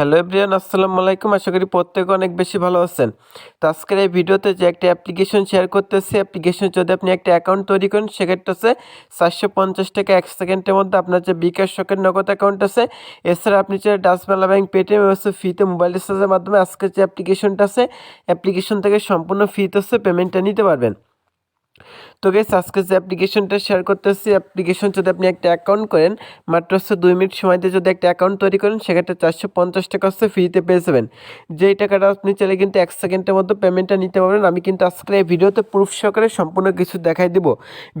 Hello everyone আসসালামু আলাইকুম। আশা করি প্রত্যেকে অনেক বেশি ভালো আছেন। তো আজকের এই ভিডিওতে যে একটা অ্যাপ্লিকেশন শেয়ার করতেছি অ্যাপ্লিকেশন যদি আপনি একটা অ্যাকাউন্ট তৈরি করেন, সেক্ষেত্রে হচ্ছে চারশো পঞ্চাশ টাকা এক সেকেন্ডের মধ্যে আপনার যে বিকাশ শখের নগদ অ্যাকাউন্ট আছে, এছাড়া আপনি যে ডাচবাংলা ব্যাংক পেটিএম হচ্ছে ফিতে মোবাইল রিচার্জের মাধ্যমে আজকের যে অ্যাপ্লিকেশনটা আছে অ্যাপ্লিকেশন থেকে সম্পূর্ণ ফিতে হচ্ছে পেমেন্টটা নিতে পারবেন। তো গেস আজকে যে অ্যাপ্লিকেশনটা শেয়ার করতেছি অ্যাপ্লিকেশন যদি আপনি একটা অ্যাকাউন্ট করেন, মাত্র হচ্ছে দুই মিনিট সময়তে যদি একটা অ্যাকাউন্ট তৈরি করেন, সেক্ষেত্রে চারশো পঞ্চাশ টাকা হচ্ছে ফ্রিতে পেয়ে যাবেন। যেই টাকাটা আপনি চাইলে কিন্তু এক সেকেন্ডের মধ্যে পেমেন্টটা নিতে পারবেন। আমি কিন্তু আজকের এই ভিডিওতে প্রুফ সহকারে সম্পূর্ণ কিছু দেখাই দিব।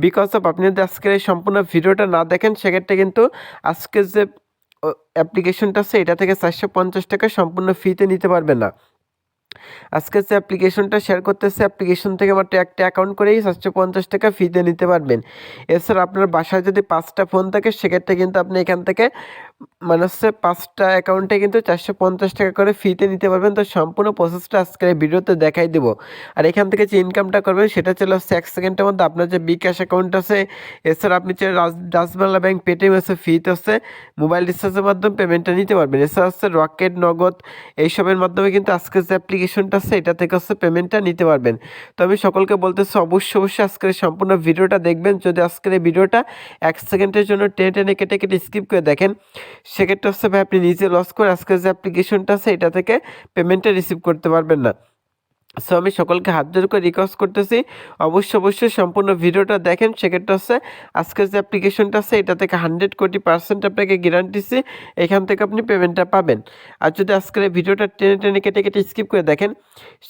বিকজ অফ আপনি যদি আজকের এই সম্পূর্ণ ভিডিওটা না দেখেন, সেক্ষেত্রে কিন্তু আজকের যে অ্যাপ্লিকেশনটা আছে, এটা থেকে চারশো পঞ্চাশ টাকা সম্পূর্ণ ফ্রিতে নিতে পারবেন না। আজকে যে অ্যাপ্লিকেশনটা শেয়ার করতেছে অ্যাপ্লিকেশন থেকে মাত্র একটা অ্যাকাউন্ট করেই সাতশো পঞ্চাশ টাকা ফিতে নিতে পারবেন। এছাড়া আপনার বাসায় যদি পাঁচটা ফোন থাকে, সেক্ষেত্রে কিন্তু আপনি এখান থেকে মানে হচ্ছে পাঁচটা অ্যাকাউন্টে কিন্তু চারশো পঞ্চাশ টাকা করে ফিতে নিতে পারবেন। তো সম্পূর্ণ প্রসেসটা আজকের ভিডিওতে দেখাই দেবো। আর এখান থেকে যে ইনকামটা করবেন, সেটা চলে হচ্ছে এক সেকেন্ডের মধ্যে আপনার যে বিকাশ অ্যাকাউন্ট আছে, এছাড়া আপনি যে ডাচবাংলা ব্যাংক পেটিএম আছে ফিতে হচ্ছে মোবাইল রিচার্জের মাধ্যমে পেমেন্টটা নিতে পারবেন। এছাড়া হচ্ছে রকেট নগদ, এইসবের মাধ্যমে কিন্তু আজকের যে অ্যাপ্লিকেশনটা আছে, এটা থেকে হচ্ছে পেমেন্টটা নিতে পারবেন। তো আমি সকলকে বলতেছি অবশ্যই অবশ্যই আজকের সম্পূর্ণ ভিডিওটা দেখবেন। যদি আজকের এই ভিডিওটা এক সেকেন্ডের জন্য টেনে টেনে কেটে কেটে স্কিপ করে দেখেন, সেক্ষেত্রে হচ্ছে ভাই আপনি নিজে লস করে আজকের যে অ্যাপ্লিকেশনটা আছে, এটা থেকে পেমেন্টটা রিসিভ করতে পারবেন না। সো আমি সকলকে হাত জোর করে রিকোয়েস্ট করতেছি, অবশ্যই অবশ্যই সম্পূর্ণ ভিডিওটা দেখেন। সেক্ষেত্রে হচ্ছে, আজকের যে অ্যাপ্লিকেশনটা আছে, এটা থেকে হান্ড্রেড কোটি পার্সেন্ট আপনাকে গ্যারান্টিছি এখান থেকে আপনি পেমেন্টটা পাবেন। আর যদি আজকের ভিডিওটা টেনে টেনে কেটে কেটে স্কিপ করে দেখেন,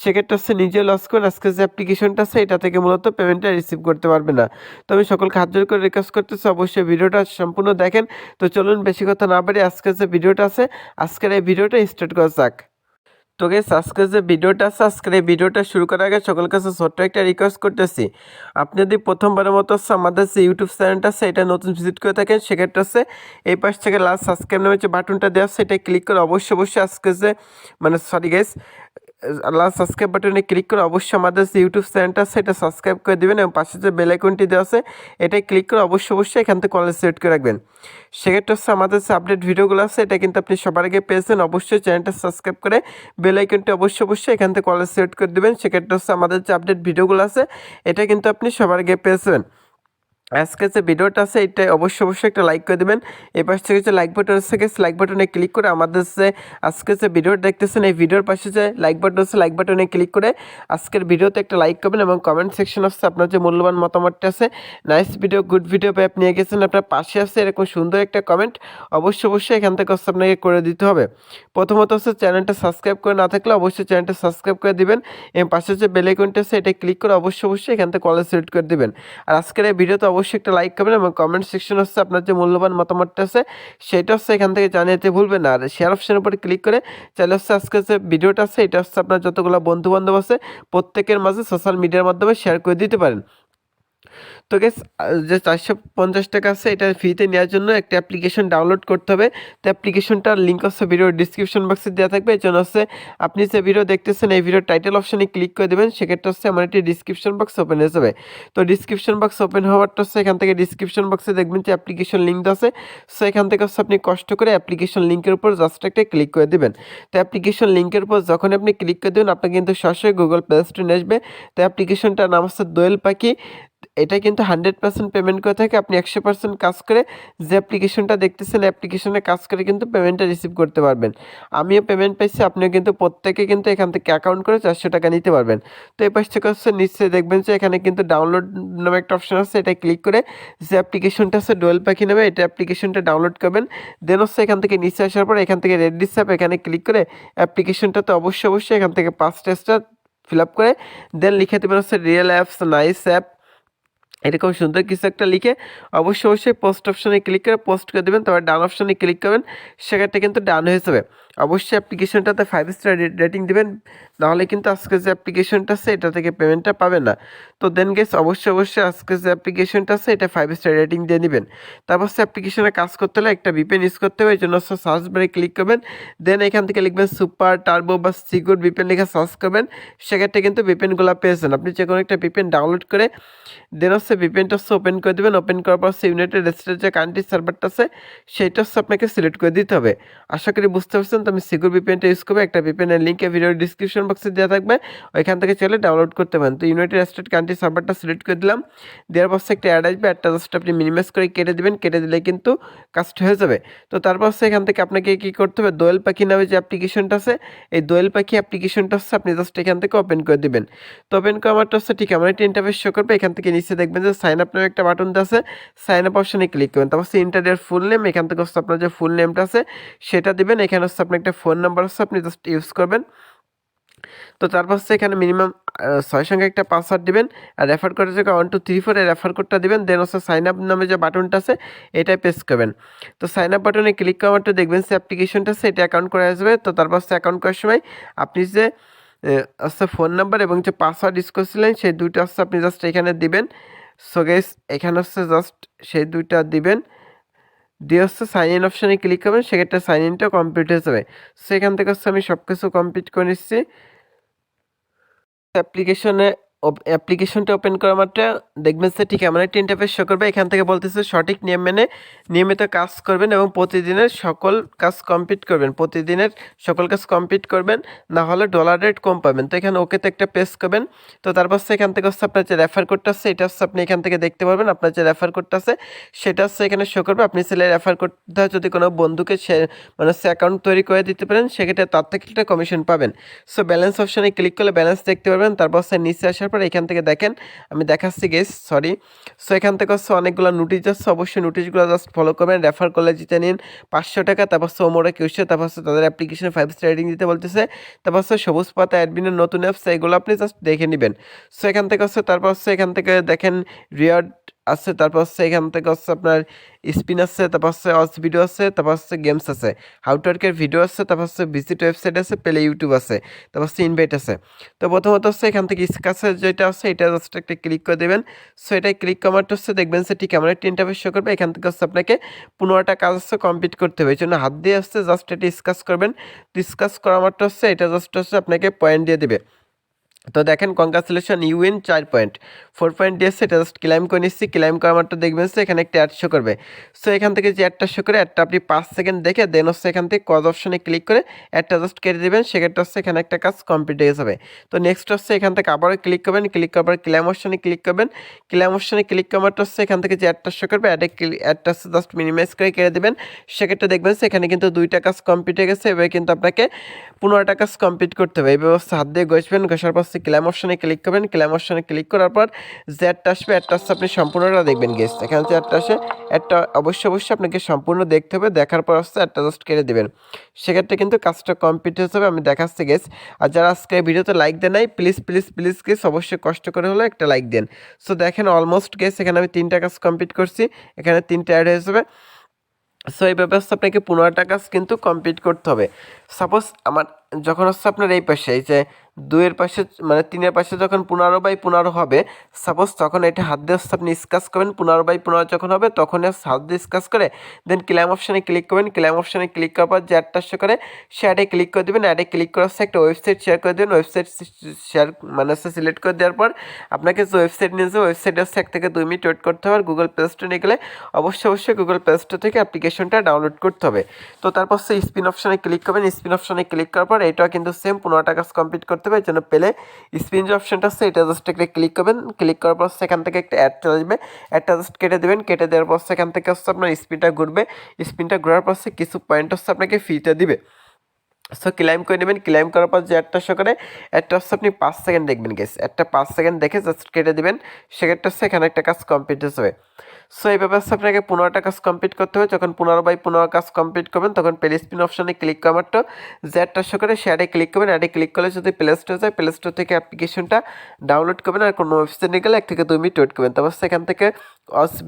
সেক্ষেত্রে হচ্ছে নিজে লস করেন আজকের যে অ্যাপ্লিকেশনটা আছে, এটা থেকে মূলত পেমেন্টটা রিসিভ করতে পারবে না। তো আমি সকলকে হাত জোর করে রিকোয়েস্ট করতেছি, অবশ্যই ভিডিওটা সম্পূর্ণ দেখেন। তো চলুন, বেশি কথা না বাড়ি আজকের যে ভিডিওটা আছে, আজকের এই ভিডিওটা স্টার্ট করা যাক। তো গেস আজকে যে ভিডিওটা আছে আজকের এই ভিডিওটা শুরু করার আগে সকল কাছে ছোট্ট একটা রিকোয়েস্ট করতেছি। আপনি যদি প্রথমবারের মতো আমাদের যে ইউটিউব চ্যানেলটা আছে, এটা নতুন ভিজিট করে থাকেন, সেক্ষেত্রে আছে এই পাশ থেকে লাস্ট সাবস্ক্রাইব নামে যে বাটনটা দেওয়া আছে ক্লিক করে অবশ্যই অবশ্যই আজকে যে মানে সরি গেস লাস্ট সাবস্ক্রাইব বাটনে ক্লিক করে অবশ্যই আমাদের যে ইউটিউব চ্যানেলটা এটা সাবস্ক্রাইব করে দেবেন এবং পাশে যে বেল আইকনটি দেওয়া আছে এটাই ক্লিক করে অবশ্যই অবশ্যই এখান থেকে কলেজ সিলেক্ট করে রাখবেন। সেক্ষেত্রে হচ্ছে আমাদের যে আপডেট ভিডিওগুলো আছে, এটা কিন্তু আপনি সবার আগে পেয়েছেন অবশ্যই চ্যানেলটা সাবস্ক্রাইব করে বেল আইকনটি অবশ্যই অবশ্যই এখান থেকে কলেজ সিলেক্ট করে দেবেন। সেক্ষেত্রে হচ্ছে আমাদের যে আপডেট ভিডিওগুলো আছে, এটা কিন্তু আপনি সবার আগে পেয়েছেন আজকে যে ভিডিওটা আছে, এটা অবশ্যই অবশ্যই একটা লাইক করে দেবেন। এই পাশ থেকে যে লাইক বাটন আছে লাইক বাটনে ক্লিক করে আমাদের যে আজকে যে ভিডিওটা দেখতেছেন, এই ভিডিওর পাশে যে লাইক বাটন আছে লাইক বাটনে ক্লিক করে আজকের ভিডিওতে একটা লাইক করবেন এবং কমেন্ট সেকশন আছে, আপনার যে মূল্যবান মতামতটা আছে। নাইস ভিডিও গুড ভিডিও পেয়ে আপনি গেছেন আপনার পাশে আছে, এরকম সুন্দর একটা কমেন্ট অবশ্যই অবশ্যই এখান থেকে হচ্ছে আপনাকে করে দিতে হবে। প্রথমত হচ্ছে চ্যানেলটা সাবস্ক্রাইব করে না থাকলে অবশ্যই চ্যানেলটা সাবস্ক্রাইব করে দিবেন। এবং পাশে যে বেল আইকনটা আছে, এটা ক্লিক করে অবশ্যই অবশ্যই এখান থেকে কলেজ সিলেক্ট করে দিবেন। আর আজকের এই ভিডিওতে অবশ্যই একটা লাইক করবেন এবং কমেন্ট সেকশন হচ্ছে আপনার যে মূল্যবান মতামতটা আছে, সেটা হচ্ছে এখান থেকে জানিয়ে ভুলবেন না। আর শেয়ার অপশনের উপরে ক্লিক করে চাইলে হচ্ছে আজকে যে ভিডিওটা আছে, এটা হচ্ছে আপনার যতগুলো বন্ধুবান্ধব আছে, প্রত্যেকের মাঝে সোশ্যাল মিডিয়ার মাধ্যমে শেয়ার করে দিতে পারেন। তো গেস যে চারশো পঞ্চাশ টাকা আছে, এটা ফ্রিতে নেওয়ার জন্য একটা অ্যাপ্লিকেশন ডাউনলোড করতে হবে। তো অ্যাপ্লিকেশনটার লিঙ্ক হচ্ছে ভিডিওর ডিসক্রিপশন বক্সে দেওয়া থাকবে। এই জন্য হচ্ছে আপনি যে ভিডিও দেখতেছেন, এই ভিডিও টাইটেল অপশানে ক্লিক করে দেবেন। সেক্ষেত্রে হচ্ছে আমার একটি ডিসক্রিপশন বক্স ওপেন হয়ে যাবে। তো ডিসক্রিপশন বক্স ওপেন হওয়ারটা হচ্ছে এখান থেকে ডিসক্রিপশন বক্সে দেখবেন যে অ্যাপ্লিকেশন লিঙ্ক আছে। সো এখান থেকে হচ্ছে আপনি কষ্ট করে অ্যাপ্লিকেশন লিঙ্কের উপর জাস্ট একটা ক্লিক করে দেবেন। তো অ্যাপ্লিকেশন লিঙ্কের উপর যখন আপনি ক্লিক করে দেবেন, আপনার কিন্তু সরাসরি গুগল প্লে স্টোরে আসবে। তো অ্যাপ্লিকেশনটার নাম হচ্ছে দোয়েল পাখি। এটা কিন্তু হান্ড্রেড পার্সেন্ট পেমেন্ট করে থাকে। আপনি একশো পার্সেন্ট কাজ করে যে অ্যাপ্লিকেশনটা দেখতেছেন অ্যাপ্লিকেশনে কাজ করে কিন্তু পেমেন্টটা রিসিভ করতে পারবেন। আমিও পেমেন্ট পাইছি, আপনিও কিন্তু প্রত্যেকে কিন্তু এখান থেকে অ্যাকাউন্ট করে চারশো টাকা নিতে পারবেন। তো এই পাশ থেকে হচ্ছে নিশ্চয়ই দেখবেন যে এখানে কিন্তু ডাউনলোড নামে একটা অপশন আছে, এটা ক্লিক করে যে অ্যাপ্লিকেশনটা আছে ডোয়েল পাখি নামে, এটা অ্যাপ্লিকেশনটা ডাউনলোড করবেন। দেন হচ্ছে এখান থেকে নিচে আসার পর এখান থেকে রেড ডিসাপ এখানে ক্লিক করে অ্যাপ্লিকেশনটা তো অবশ্যই অবশ্যই এখান থেকে পাঁচ টেস্টটা ফিল আপ করে। দেন লিখে দেবেন হচ্ছে রিয়েল অ্যাপস নাইস অ্যাপ এরকম সুন্দর কিছু একটা লিখে অবশ্যই অবশ্যই পোস্ট অপশানে ক্লিক করে পোস্ট করে দেবেন, তারপর ডান অপশানে ক্লিক করবেন, সেক্ষেত্রে কিন্তু ডান হয়ে যাবে। অবশ্যই অ্যাপ্লিকেশনটাতে ফাইভ স্টার রেটিং দেবেন, নাহলে কিন্তু আজকে যে অ্যাপ্লিকেশনটা আছে, এটা থেকে পেমেন্টটা পাবেন না। তো দেন গেস অবশ্যই অবশ্যই আজকে যে অ্যাপ্লিকেশনটা আছে, এটা ফাইভ স্টার রেটিং দিয়ে নেবেন তারপর সে অ্যাপ্লিকেশনে কাজ করতে হলে একটা বিপেন ইউজ করতে হবে, এই জন্য সার্চ বারে ক্লিক করবেন। দেন এখান থেকে লিখবেন সুপার টার্বো বা সিকিউর বিপেন লিখে সার্চ করবেন। সেক্ষেত্রে কিন্তু বিপেনগুলো পেয়েছেন আপনি যে কোনো একটা বিপেন ডাউনলোড করে দেন হচ্ছে ভিপিএনটা হচ্ছে ওপেন করে দেবেন। ওপেন করার পর সে ইউনাইটেড স্টেটের যে কান্ট্রি সার্ভারটা আছে, সেইটা হচ্ছে আপনাকে সিলেক্ট করে দিতে হবে। আশা করি বুঝতে পারছেন? তো আমি সিকিউর ভিপিএনটা ইউজ করব। একটা ভিপিএনের লিঙ্কে ভিডিও ডিসক্রিপশন বক্সে দেওয়া থাকবে। ওইখান থেকে চলে ডাউনলোড করতে পারেন। তো ইউনাইটেড স্টেট কান্ট্রি সার্ভারটা সিলেক্ট করে দিলাম। দেওয়ার পর একটা অ্যাড আসবে। অ্যাডটা জাস্ট আপনি মিনিমাইজ করে কেটে দেবেন। কেটে দিলে কিন্তু কাজটা হয়ে যাবে। তো তারপর এখান থেকে আপনাকে কী করতে হবে? দোয়েল পাখি নামে যে অ্যাপ্লিকেশনটা আছে, এই দোয়েল পাখি অ্যাপ্লিকেশনটা হচ্ছে আপনি জাস্ট এখান থেকে ওপেন করে দিবেন। তো ওপেন করে আমারটা হচ্ছে ঠিক আমার একটা ইন্টারফেস শো করবে। এখান থেকে নিচে দেখবেন যে সাইন আপ নামে একটা বাটন আছে। সাইন আপ অপশনে ক্লিক করবেন। তারপর হচ্ছে ইন্টারনেট ফুল নেম এখান থেকে হচ্ছে আপনার যে ফুল নেমটা আছে, সেটা দিবেন। এখানে হচ্ছে আপনার একটা ফোন নাম্বার হচ্ছে আপনি জাস্ট ইউজ করবেন। তো তারপর হচ্ছে এখানে মিনিমাম ছয় সঙ্গে একটা পাসওয়ার্ড দিবেন আর রেফার কোড হচ্ছে ওয়ান টু থ্রি ফোরে রেফার কোডটা দিবেন। দেন হচ্ছে সাইন আপ নামে যে বাটনটা আছে এটাই প্রেস করবেন। তো সাইন আপ বাটনে ক্লিক করার মাত্র দেখবেন সে অ্যাপ্লিকেশনটা আছে, এটা অ্যাকাউন্ট করে আসবে তো তারপর হচ্ছে অ্যাকাউন্ট করার সময় আপনি যে হচ্ছে ফোন নাম্বার এবং যে পাসওয়ার্ড ইউজ করছিলেন, সেই দুইটা হচ্ছে আপনি জাস্ট এখানে দিবেন। সো গেস এখানে হচ্ছে জাস্ট সেই দুইটা দিবেন। দিয়ে হচ্ছে সাইন ইন অপশানে ক্লিক করবেন, সেক্ষেত্রে সাইন ইনটা কমপ্লিট হয়ে যাবে। সেখান থেকে হচ্ছে আমি সব কিছু কমপ্লিট করে নিচ্ছি। অ্যাপ্লিকেশনে অ্যাপ্লিকেশনটা ওপেন করা মাত্র দেখবেন সে ঠিক এমন একটা ইন্টারফেস শো করবে, এখান থেকে বলতেছে সঠিক নিয়ম মেনে নিয়মিত কাজ করবেন এবং প্রতিদিনের সকল কাজ কমপ্লিট করবেন, প্রতিদিনের সকল কাজ কমপ্লিট করবেন, না হলে ডলার রেট কম পাবেন। তো এখানে ওকেতে একটা পেস করবেন। তো তারপর সে এখান থেকে হচ্ছে আপনার যে রেফার কোডটা আছে, এটা হচ্ছে আপনি এখান থেকে দেখতে পারবেন, আপনার যে রেফার কোডটা আছে, সেটা হচ্ছে এখানে শো করবে। আপনি ছেলে রেফার কোডটা যদি কোনো বন্ধুকে সে মানে সে অ্যাকাউন্ট তৈরি করে দিতে পারেন, সেক্ষেত্রে তার থেকে একটা কমিশন পাবেন। সো ব্যালেন্স অপশানে ক্লিক করলে ব্যালেন্স দেখতে পারবেন, তারপর সে নিচে আসার পর এখান থেকে দেখেন, আমি দেখাচ্ছি গেস সরি সো এখান থেকে হচ্ছে অনেকগুলো নোটিশ যাচ্ছে, অবশ্যই নোটিশগুলো জাস্ট ফলো করবেন রেফার করলে জিতে নিন, পাঁচশো টাকা, তারপর হচ্ছে ওমরা কেউ তারপর হচ্ছে তাদের অ্যাপ্লিকেশনে ফাইভ স্টার রেটিং দিতে বলতেছে, তারপর হচ্ছে সবুজ পাতা অ্যাডমিনের নতুন অ্যাপস এগুলো আপনি জাস্ট দেখে নেবেন। সো এখান থেকে হচ্ছে, তারপর হচ্ছে এখান থেকে দেখেন রিয়ার্ড আছে, তারপর হচ্ছে এখান থেকে হচ্ছে আপনার স্পিন আছে, তারপর হচ্ছে অস ভিডিও আছে, তারপর হচ্ছে গেমস আছে। হাউটওয়ার্কের ভিডিও আছে, তারপর হচ্ছে ভিজিট ওয়েবসাইট আছে প্লে ইউটিউব আছে, তারপর হচ্ছে ইনভাইট আছে। তো প্রথমত হচ্ছে এখান থেকে স্কাসে যেটা আছে, এটা জাস্ট একটা ক্লিক করে দেবেন। সো এটা ক্লিক করার হচ্ছে দেখবেন সে ঠিক এমন একটা ইন্টারফেস শো করবে, এখান থেকে হচ্ছে আপনাকে পনেরোটা কাজ হচ্ছে কমপ্লিট করতে হবে। এই জন্য হাত দিয়ে আসছে জাস্ট এটা স্কাস করবেন। ডিসকাস করা মাত্র হচ্ছে এটা জাস্ট হচ্ছে আপনাকে পয়েন্ট দিয়ে দেবে। তো দেখেন কংগ্রাচুলেশন ইউএন চার পয়েন্ট ফোর পয়েন্ট দিয়েছে, এটা জাস্ট ক্লাইম করে নিচ্ছি ক্লাইম করার মাত্র দেখবেন সে এখানে একটা অ্যাড শো করবে। সো এখান থেকে যে অ্যাডটা শো করে অ্যাডটা আপনি পাঁচ সেকেন্ড দেখে দেন হচ্ছে এখান থেকে কজ অপশনে ক্লিক করে অ্যাডটা জাস্ট কেটে দেবেন, সেক্ষেত্রে হচ্ছে এখানে একটা কাজ কমপ্লিট হয়ে যাবে। তো নেক্সট হচ্ছে এখান থেকে আবারও ক্লিক করবেন ক্লিক করার ক্লাইম অপশনে ক্লিক করবেন। ক্লাইম অপশনে ক্লিক করার মাত্র হচ্ছে এখান থেকে যে অ্যাডটা শো করবে অ্যাডে অ্যাডটা হচ্ছে জাস্ট মিনিমাইজ করে কেটে দেবেন। সেক্ষেত্রে দেখবেন সেখানে কিন্তু দুইটা কাজ কমপ্লিট হয়ে গেছে এবার কিন্তু আপনাকে পনেরোটা কাজ কমপ্লিট করতে হবে। এই ব্যবস্থা হাত দিয়ে ঘষবেন, ঘষার পর ক্লাইম অপশনে ক্লিক করবেন ক্লাইম অপশনে ক্লিক করার পর যে অ্যাডটা আসবে অ্যাডটা আসছে, আপনি সম্পূর্ণটা দেখবেন গেস এখানে যে অ্যাডটা আসে অ্যাডটা অবশ্যই অবশ্যই আপনাকে সম্পূর্ণ দেখতে হবে, দেখার পর আসছে অ্যাডটা জাস্ট কেটে দেবেন। সেক্ষেত্রে কিন্তু কাজটা কমপ্লিট হয়ে যাবে, আমি দেখাচ্ছি গেস আর যারা আজকে ভিডিওতে লাইক দেন নাই প্লিজ প্লিজ প্লিজ গেস অবশ্যই কষ্ট করে হলে একটা লাইক দেন। সো দেখেন অলমোস্ট গেস এখানে আমি তিনটা কাজ কমপ্লিট করছি, এখানে তিনটা অ্যাড হয়ে যাবে। সো এই ব্যবস্থা আপনাকে পনেরোটা কাজ কিন্তু কমপ্লিট করতে হবে। সাপোজ আমার যখন হচ্ছে আপনার এই পাশে, এই যে দুইয়ের পাশে মানে তিনের পাশে যখন পনেরো বাই পনেরো হবে সাপোজ তখন এটা হাত দিয়ে হচ্ছে আপনি স্কাচ করবেন, পনেরো বাই পনেরো যখন হবে তখন হাত দিয়ে স্কাচ করে দেন ক্লাইম অপশানে ক্লিক করবেন ক্লাইম অপশানে ক্লিক করার পর যে অ্যাডটা করে সে অ্যাডে ক্লিক করে দেবেন অ্যাডে ক্লিক করার হচ্ছে একটা ওয়েবসাইট শেয়ার করে দেবেন ওয়েবসাইট শেয়ার মানে হচ্ছে সিলেক্ট করে দেওয়ার পর, আপনাকে যে ওয়েবসাইট নিয়ে যাবে ওয়েবসাইটে হচ্ছে এক থেকে দুই মিনিট ওয়েট করতে হবে আর গুগল প্লে স্টোরে গেলে অবশ্যই অবশ্যই গুগল প্লে স্টোর থেকে অ্যাপ্লিকেশনটা ডাউনলোড করতে হবে। তো তারপর সে স্পিন অপশানে ক্লিক করবেন স্পিন অপশানে ক্লিক করার পর এটাও কিন্তু সেম পনেরোটা কাজ কমপ্লিট করতে হবে, এই জন্য পেলে স্পিন যে অপশনটা আছে, এটা জাস্ট একটা ক্লিক করবেন ক্লিক করার পর সেখান থেকে একটা অ্যাড চলে আসবে অ্যাডটা জাস্ট কেটে দেবেন, কেটে দেওয়ার পর সেখান থেকে হচ্ছে আপনার স্পিনটা ঘুরবে স্পিনটা ঘোরার পর কিছু পয়েন্ট হচ্ছে আপনাকে ফিটা দিবে। সো ক্লাইম করে নেবেন। ক্লাইম করার পর যে একটা শো করে, একটা হচ্ছে আপনি পাঁচ সেকেন্ড দেখবেন গেস একটা পাঁচ সেকেন্ড দেখে জাস্ট কেটে দেবেন। সেক্ষেত্রে হচ্ছে এখানে একটা কাজ কমপ্লিট হবে সো এই ব্যবস্থা আপনাকে পনেরোটা কাজ কমপ্লিট করতে হবে। যখন পনেরো বাই পনেরো কাজ কমপ্লিট করবেন, তখন প্লে স্পিন অপশানে ক্লিক করা মাত্র। যে একটা শো করে শেয়ারে ক্লিক করবেন। অ্যাডে ক্লিক করলে যদি প্লে স্টোর যায় প্লে স্টোর থেকে অ্যাপ্লিকেশনটা ডাউনলোড করবেন। আর কোনো ওয়েবসাইটে গেলে এক থেকে দুই মিনিট ওয়েট করবেন। তারপর সেখান থেকে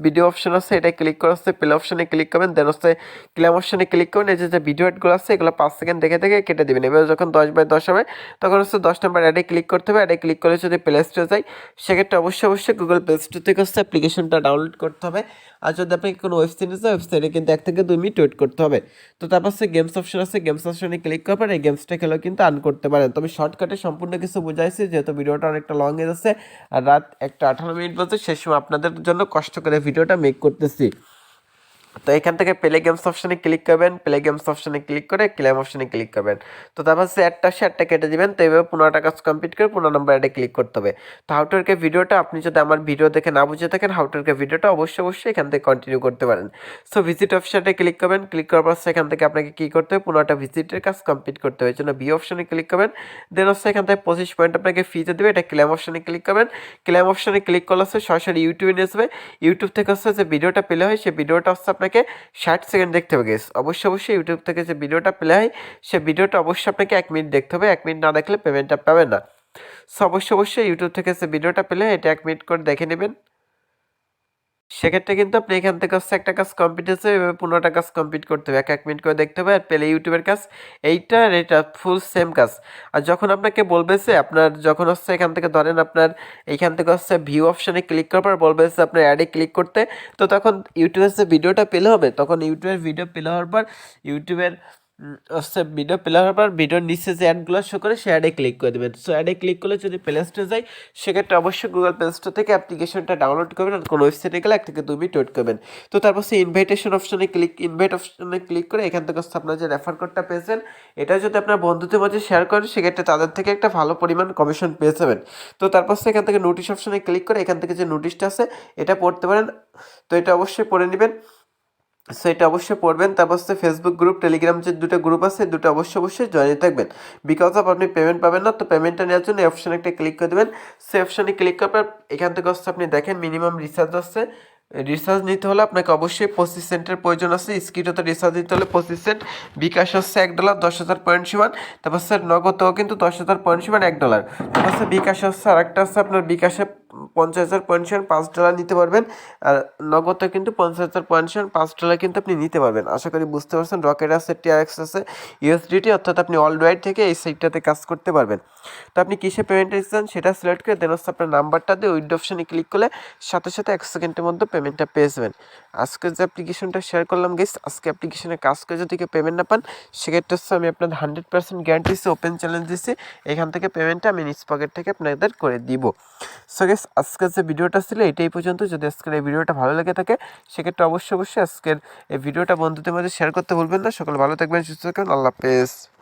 ভিডিও অপশন আছে, এটা ক্লিক করা হচ্ছে প্লে অপশনে ক্লিক করবেন দেন হচ্ছে ক্লাম অপশনে ক্লিক করবেন এই যে ভিডিও অ্যাডগুলো আছে, এগুলো পাঁচ সেকেন্ড দেখে দেখে কেটে দেবেন। এবার যখন দশ বাই দশ হবে, তখন হচ্ছে দশ নম্বর অ্যাডে ক্লিক করতে হবে অ্যাডে ক্লিক করে যদি প্লে স্টোরে যায় সেক্ষেত্রে অবশ্যই অবশ্যই গুগল প্লে স্টোর থেকে হচ্ছে অ্যাপ্লিকেশনটা ডাউনলোড করতে হবে। আর যদি আপনাকে কোনো ওয়েবসাইটে যায় ওয়েবসাইটে কিন্তু এক থেকে দুই মিনিট ওয়েট করতে হবে। তো তারপর সে গেমস অপশন আছে গেমস অপশনে ক্লিক করার পর এই গেমসটা খেলেও কিন্তু আর্ন করতে পারেন। তবে শর্টকাটে সম্পূর্ণ কিছু বুঝাইছি, যেহেতু ভিডিওটা অনেকটা লং হয়ে যাচ্ছে, আর রাত একটা আঠারো মিনিট বলছে সেই সময় আপনাদের জন্য কষ্ট করে ভিডিওটা মেক করতেছি। তো এখান থেকে প্লে গেমস অপশানে ক্লিক করবেন প্লে গেমস অপশানে ক্লিক করে ক্লেম অপশানে ক্লিক করবেন। তো তারপর সে অ্যাডটা কেটে দিবেন, তো এইভাবে পনেরোটা কাজ কমপ্লিট করে পনেরো নম্বর অ্যাডে ক্লিক করতে হবে। তো হাউটারকে ভিডিওটা আপনি যদি আমার ভিডিও দেখে না বুঝে থাকেন হাউটারকে ভিডিওটা অবশ্যই অবশ্যই এখান থেকে কন্টিনিউ করতে পারেন। সো ভিজিট অপশানে ক্লিক করবেন ক্লিক করার পর সেখান থেকে আপনাকে কী করতে হবে? পনেরোটা ভিজিটের কাজ কমপ্লিট করতে হবে। জন্য বি অপশানে ক্লিক করবেন দেন হচ্ছে এখান থেকে পঁচিশ পয়েন্ট আপনাকে ফিতে দেবে, এটা ক্লেম অপশানে ক্লিক করবেন। ক্লেম অপশানে ক্লিক করলে হচ্ছে সরাসরি ইউটিউবে নিয়ে আসবে। ইউটিউব থেকে হচ্ছে যে ভিডিওটা পেলে হয়, সেই ভিডিওটা হচ্ছে আপনাকে ষাট সেকেন্ড দেখতে হবে গেস অবশ্যই অবশ্যই ইউটিউব থেকে যে ভিডিওটা প্লে হয়, সে ভিডিওটা অবশ্যই আপনাকে এক মিনিট দেখতে হবে। এক মিনিট না দেখলে পেমেন্টটা পাবে না। সো অবশ্যই অবশ্যই ইউটিউব থেকে সে ভিডিওটা পেলে এটা এক মিনিট করে দেখে নেবেন। সেক্ষেত্রে কিন্তু আপনি এখান থেকে হচ্ছে একটা কাজ কমপ্লিট হচ্ছে, এভাবে পনেরোটা কাজ কমপ্লিট করতে হবে। এক এক মিনিট করে দেখতে হবে আর পেলে ইউটিউবের কাজ। এইটা আর এটা ফুল সেম কাজ। আর যখন আপনাকে বলবে যে আপনার যখন হচ্ছে এখান থেকে ধরেন আপনার এইখান থেকে হচ্ছে ভিউ অপশানে ক্লিক করার পর বলবে যে আপনার অ্যাডে ক্লিক করতে, তো তখন ইউটিউবের যে ভিডিওটা পেলে হবে, তখন ইউটিউবের ভিডিও পেলে হওয়ার পর ইউটিউবের হচ্ছে ভিডিও প্লে হওয়ার পর ভিডিওর নিচে যে অ্যাডগুলো শো করে, সে অ্যাডে ক্লিক করে দেবেন। সো অ্যাডে ক্লিক করলে যদি প্লে স্টোরে যায়, সেক্ষেত্রে অবশ্যই গুগল প্লে স্টোর থেকে অ্যাপ্লিকেশনটা ডাউনলোড করবেন আর কোনো ওয়েবসাইটে গেলে এক থেকে দুই মিনিট ওয়েট করবেন। তো তারপর সে ইনভাইটেশন অপশনে ক্লিক ইনভাইট অপশনে ক্লিক করে এখান থেকে আপনার যে রেফার কোডটা পেয়েছেন এটা যদি আপনার বন্ধুদের মাঝে শেয়ার করেন, সেক্ষেত্রে তাদের থেকে একটা ভালো পরিমাণ কমিশন পেয়ে যাবেন। তো তারপর এখান থেকে নোটিশ অপশনে ক্লিক করে এখান থেকে যে নোটিশটা আছে, এটা পড়তে পারেন। তো এটা অবশ্যই পড়ে নেবেন। সো এটা অবশ্যই পড়বেন। তারপর হচ্ছে ফেসবুক গ্রুপ টেলিগ্রাম যে দুটো গ্রুপ আছে, দুটো অবশ্যই অবশ্যই জয়েন থাকবেন। বিকজ অফ আপনি পেমেন্ট পাবেন না, তো পেমেন্টটা নেওয়ার জন্য অপশানে একটা ক্লিক করে দেবেন। সে অপশানে ক্লিক করার পর এখান থেকে হচ্ছে আপনি দেখেন মিনিমাম রিচার্জ হচ্ছে রিচার্জ নিতে হলে আপনাকে অবশ্যই পঁচিশ সেন্টের প্রয়োজন আছে। স্কিটোতে রিচার্জ নিতে হলে পঁচিশ সেন্ট। বিকাশ হচ্ছে এক ডলার দশ হাজার পয়েন্ট সমান তারপর স্যার নগদও কিন্তু দশ হাজার পয়েন্ট সমান এক ডলার তারপর বিকাশ হচ্ছে আর একটা হচ্ছে আপনার বিকাশে পঞ্চাশ হাজার পয়েন্ট সমান পাঁচ ডলার নিতে পারবেন, আর নগদে কিন্তু পঞ্চাশ হাজার পয়েন্ট সমান পাঁচ ডলার কিন্তু আপনি নিতে পারবেন। আশা করি বুঝতে পারছেন রকেট আছে টিআরএক্স আছে ইউএসডিটি অর্থাৎ আপনি অল ওয়াইড থেকে এই সাইটটাতে কাজ করতে পারবেন। তো আপনি কিসে পেমেন্ট চান সেটা সিলেক্ট করে দেন হচ্ছে আপনার নাম্বারটা দিয়ে উইড অপশানে ক্লিক করলে সাথে সাথে এক সেকেন্ডের মধ্যে পেমেন্টটা পেয়ে যাবেন। আজকে যে অ্যাপ্লিকেশনটা শেয়ার করলাম গেস আজকে অ্যাপ্লিকেশনে কাজ করে যদি কেউ পেমেন্ট না পান, সেক্ষেত্রে হচ্ছে আমি আপনার হান্ড্রেড পার্সেন্ট গ্যারান্টি দিচ্ছি ওপেন চ্যালেঞ্জ দিচ্ছি এখান থেকে পেমেন্টটা আমি নিজ পকেট থেকে আপনাদের করে দিব। সো গেস আজকের যে ভিডিওটা ছিল এটাই পর্যন্ত। যদি আজকের এই ভিডিওটা ভালো লেগে থাকে, সেক্ষেত্রে অবশ্যই অবশ্যই আজকের এই ভিডিওটা বন্ধুদের মধ্যে শেয়ার করতে ভুলবেন না। সকলে ভালো থাকবেন, সুস্থ থাকবেন। আল্লাহ হাফেজ।